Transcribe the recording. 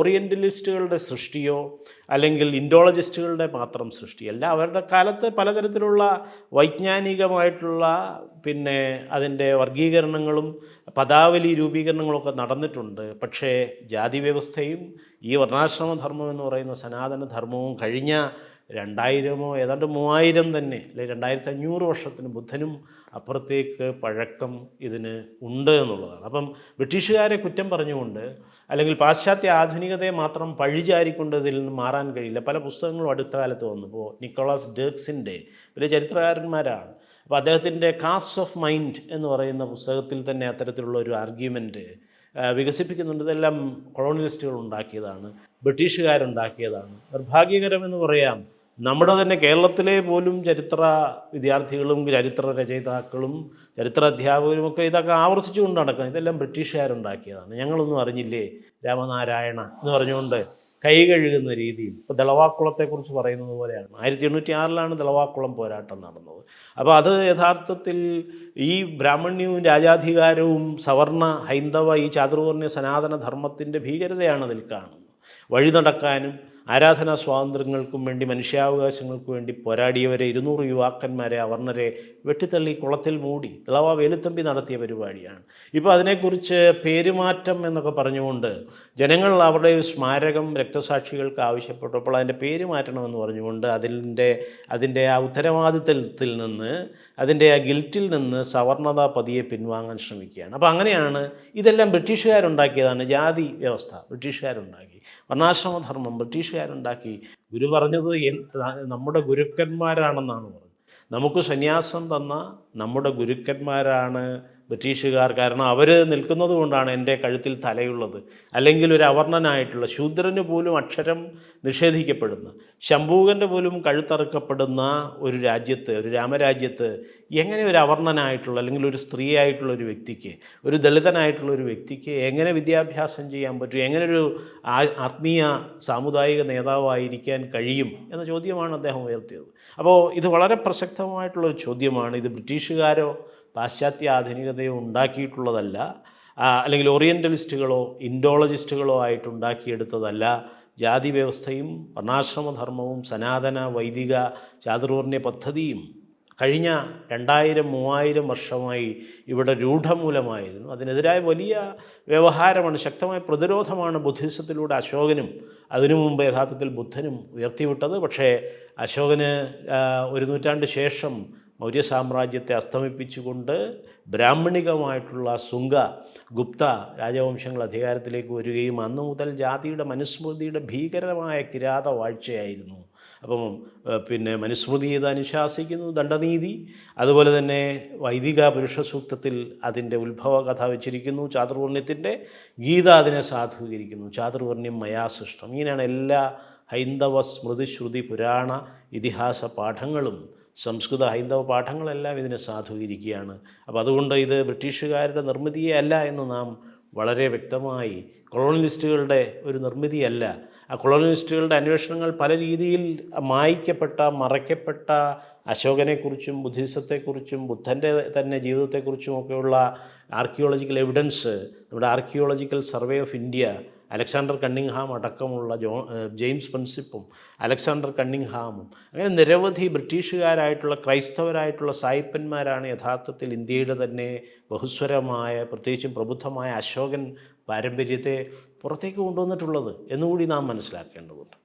ഓറിയന്റലിസ്റ്റുകളുടെ സൃഷ്ടിയോ അല്ലെങ്കിൽ ഇൻഡോളജിസ്റ്റുകളുടെ മാത്രം സൃഷ്ടിയല്ല അവരുടെ കാലത്ത് പലതരത്തിലുള്ള വൈജ്ഞാനികമായിട്ടുള്ള പിന്നെ അതിന്റെ വർഗീകരണങ്ങളും പദാവലി രൂപീകരണങ്ങളൊക്കെ നടന്നിട്ടുണ്ട്. പക്ഷേ ജാതി വ്യവസ്ഥയും ഈ വർണാശ്രമധർമ്മം എന്ന് പറയുന്ന സനാതന ധർമ്മവും കഴിഞ്ഞ രണ്ടായിരമോ ഏതാണ്ട് മൂവായിരം തന്നെ അല്ലെ രണ്ടായിരത്തി അഞ്ഞൂറ് വർഷത്തിന് ബുദ്ധനും അപ്പുറത്തേക്ക് പഴക്കം ഇതിന് ഉണ്ട് എന്നുള്ളതാണ്. അപ്പം ബ്രിട്ടീഷുകാരെ കുറ്റം പറഞ്ഞുകൊണ്ട് അല്ലെങ്കിൽ പാശ്ചാത്യ ആധുനികതയെ മാത്രം പഴിചാരിക്കൊണ്ട് ഇതിൽ നിന്ന് മാറാൻ കഴിയില്ല. പല പുസ്തകങ്ങളും അടുത്ത കാലത്ത് വന്നു. ഇപ്പോൾ നിക്കോളാസ് ഡേക്സിന്റെ വലിയ ചരിത്രകാരന്മാരാണ്. അപ്പോൾ അദ്ദേഹത്തിന്റെ കാസ്റ്റ് ഓഫ് മൈൻഡ് എന്ന് പറയുന്ന പുസ്തകത്തിൽ തന്നെ അത്തരത്തിലുള്ള ഒരു ആർഗ്യുമെന്റ് വികസിപ്പിക്കുന്നുണ്ട്. ഇതെല്ലാം കൊളോണിയലിസ്റ്റുകൾ ഉണ്ടാക്കിയതാണ് ബ്രിട്ടീഷുകാരുണ്ടാക്കിയതാണ്. നിർഭാഗ്യകരമെന്ന് പറയാം നമ്മുടെ തന്നെ കേരളത്തിലെ പോലും ചരിത്ര വിദ്യാർത്ഥികളും ചരിത്ര രചയിതാക്കളും ചരിത്ര അധ്യാപകരും ഒക്കെ ഇതൊക്കെ ആവർത്തിച്ചു കൊണ്ട് നടക്കുന്നത്. ഇതെല്ലാം ബ്രിട്ടീഷുകാരുണ്ടാക്കിയതാണ്. ഞങ്ങളൊന്നും അറിഞ്ഞില്ലേ? രാമനാരായണ എന്ന് പറഞ്ഞുകൊണ്ട് കൈ കഴുകുന്ന രീതിയിൽ. ഇപ്പോൾ ദളവാക്കുളത്തെക്കുറിച്ച് പറയുന്നത് പോലെയാണ്. ആയിരത്തി എണ്ണൂറ്റി ആറിലാണ് ദളവാക്കുളം പോരാട്ടം നടന്നത്. അപ്പോൾ അത് യഥാർത്ഥത്തിൽ ഈ ബ്രാഹ്മണ്യവും രാജാധികാരവും സവർണ ഹൈന്ദവ ഈ ചാതുർവർണ സനാതന ധർമ്മത്തിന്റെ ഭീകരതയാണ് അതിൽ കാണുന്നത്. വഴി നടക്കാനും ആരാധനാ സ്വാതന്ത്ര്യങ്ങൾക്കും വേണ്ടി മനുഷ്യാവകാശങ്ങൾക്കും വേണ്ടി പോരാടിയവരെ ഇരുന്നൂറ് യുവാക്കന്മാരെ അവർണരെ വെട്ടിത്തള്ളി കുളത്തിൽ മൂടി ഇളവ വേലുത്തമ്പി നടത്തിയ പരിപാടിയാണ്. ഇപ്പോൾ അതിനെക്കുറിച്ച് പേരുമാറ്റം എന്നൊക്കെ പറഞ്ഞുകൊണ്ട് ജനങ്ങൾ അവരുടെ ഒരു സ്മാരകം രക്തസാക്ഷികൾക്ക് ആവശ്യപ്പെട്ടപ്പോൾ അതിന്റെ പേര് മാറ്റണമെന്ന് പറഞ്ഞുകൊണ്ട് അതിന്റെ അതിന്റെ ആ ഉത്തരവാദിത്തത്തിൽ നിന്ന് അതിന്റെ ആ ഗിൽറ്റിൽ നിന്ന് സവർണത പതിയെ പിൻവാങ്ങാൻ ശ്രമിക്കുകയാണ്. അപ്പോൾ അങ്ങനെയാണ് ഇതെല്ലാം ബ്രിട്ടീഷുകാരുണ്ടാക്കിയതാണ് ജാതി വ്യവസ്ഥ. ബ്രിട്ടീഷുകാരുണ്ടാക്കി. വർണാശ്രമധർമ്മം ബ്രിട്ടീഷുകാരുണ്ടാക്കി ഗുരു പറഞ്ഞത് നമ്മുടെ ഗുരുക്കന്മാരാണെന്നാണ് പറഞ്ഞത്. നമുക്ക് സന്യാസം തന്ന നമ്മുടെ ഗുരുക്കന്മാരാണ് ബ്രിട്ടീഷുകാർ. കാരണം അവർ നിൽക്കുന്നത് കൊണ്ടാണ് എന്റെ കഴുത്തിൽ തലയുള്ളത്. അല്ലെങ്കിൽ ഒരു അവർണനായിട്ടുള്ള ശൂദ്രന് പോലും അക്ഷരം നിഷേധിക്കപ്പെടുന്ന ശംഭൂകന്റെ പോലും കഴുത്തറുക്കപ്പെടുന്ന ഒരു രാജ്യത്ത് ഒരു രാമരാജ്യത്ത് എങ്ങനെ ഒരു അവർണനായിട്ടുള്ള അല്ലെങ്കിൽ ഒരു സ്ത്രീയായിട്ടുള്ള ഒരു വ്യക്തിക്ക് ഒരു ദളിതനായിട്ടുള്ള ഒരു വ്യക്തിക്ക് എങ്ങനെ വിദ്യാഭ്യാസം ചെയ്യാൻ പറ്റും എങ്ങനെ ഒരു ആത്മീയ സാമുദായിക നേതാവായിരിക്കാൻ കഴിയും എന്ന ചോദ്യമാണ് അദ്ദേഹം ഉയർത്തിയത്. അപ്പോൾ ഇത് വളരെ പ്രസക്തമായിട്ടുള്ളൊരു ചോദ്യമാണ്. ഇത് ബ്രിട്ടീഷുകാരോ പാശ്ചാത്യ ആധുനികതയോ ഉണ്ടാക്കിയിട്ടുള്ളതല്ല. അല്ലെങ്കിൽ ഓറിയന്റലിസ്റ്റുകളോ ഇൻഡോളജിസ്റ്റുകളോ ആയിട്ട് ഉണ്ടാക്കിയെടുത്തതല്ല. ജാതി വ്യവസ്ഥയും വർണാശ്രമധർമ്മവും സനാതന വൈദിക ചാതുർവർണ പദ്ധതിയും കഴിഞ്ഞ രണ്ടായിരം മൂവായിരം വർഷമായി ഇവിടെ രൂഢമൂലമായിരുന്നു. അതിനെതിരായ വലിയ വ്യവഹാരമാണ് ശക്തമായ പ്രതിരോധമാണ് ബുദ്ധിസത്തിലൂടെ അശോകനും അതിനു മുമ്പ് യഥാർത്ഥത്തിൽ ബുദ്ധനും ഉയർത്തിവിട്ടത്. പക്ഷേ അശോകന് ഒരു നൂറ്റാണ്ട് ശേഷം മൗര്യ സാമ്രാജ്യത്തെ അസ്തമിപ്പിച്ചുകൊണ്ട് ബ്രാഹ്മണികമായിട്ടുള്ള സുങ്ക ഗുപ്ത രാജവംശങ്ങൾ അധികാരത്തിലേക്ക് വരികയും അന്നു മുതൽ ജാതിയുടെ മനുസ്മൃതിയുടെ ഭീകരമായ കിരാത വാഴ്ചയായിരുന്നു. അപ്പം പിന്നെ മനുസ്മൃതി ഇത് അനുശാസിക്കുന്നു ദണ്ഡനീതി. അതുപോലെ തന്നെ വൈദിക പുരുഷ സൂക്തത്തിൽ അതിന്റെ ഉത്ഭവ കഥ വെച്ചിരിക്കുന്നു ചാതുർവർണ്യത്തിന്റെ ഗീത അതിനെ സാധൂകരിക്കുന്നു. ചാതുർവർണ്യം മയാസൃഷ്ടം ഇങ്ങനെയാണ് എല്ലാ ഹൈന്ദവ സ്മൃതി ശ്രുതി പുരാണ ഇതിഹാസ പാഠങ്ങളും സംസ്കൃത ഹൈന്ദവ പാഠങ്ങളെല്ലാം ഇതിനെ സാധൂകരിക്കുകയാണ്. അപ്പോൾ അതുകൊണ്ട് ഇത് ബ്രിട്ടീഷുകാരുടെ നിർമ്മിതിയേ അല്ല എന്ന് നാം വളരെ വ്യക്തമായി കൊളോണിയലിസ്റ്റുകളുടെ ഒരു നിർമ്മിതിയല്ല ആ കൊളോണിയലിസ്റ്റുകളുടെ അന്വേഷണങ്ങൾ പല രീതിയിൽ മായ്ക്കപ്പെട്ട മറയ്ക്കപ്പെട്ട അശോകനെക്കുറിച്ചും ബുദ്ധിസത്തെക്കുറിച്ചും ബുദ്ധന്റെ തന്നെ ജീവിതത്തെക്കുറിച്ചും ഒക്കെയുള്ള ആർക്കിയോളജിക്കൽ എവിഡൻസ് നമ്മുടെ archaeological survey of India Alexander Cunningham അടക്കമുള്ള ജോ ജെയിംസ് പ്രിൻസിപ്പും അലക്സാണ്ടർ കണ്ണിങ്ഹാമും അങ്ങനെ നിരവധി ബ്രിട്ടീഷുകാരായിട്ടുള്ള ക്രൈസ്തവരായിട്ടുള്ള സായിപ്പന്മാരാണ് യഥാർത്ഥത്തിൽ ഇന്ത്യയുടെ തന്നെ ബഹുസ്വരമായ പ്രത്യേകിച്ചും പ്രബുദ്ധമായ അശോകൻ പാരമ്പര്യത്തെ പുറത്തേക്ക് കൊണ്ടുവന്നിട്ടുള്ളത് എന്നുകൂടി നാം മനസ്സിലാക്കേണ്ടതുണ്ട്.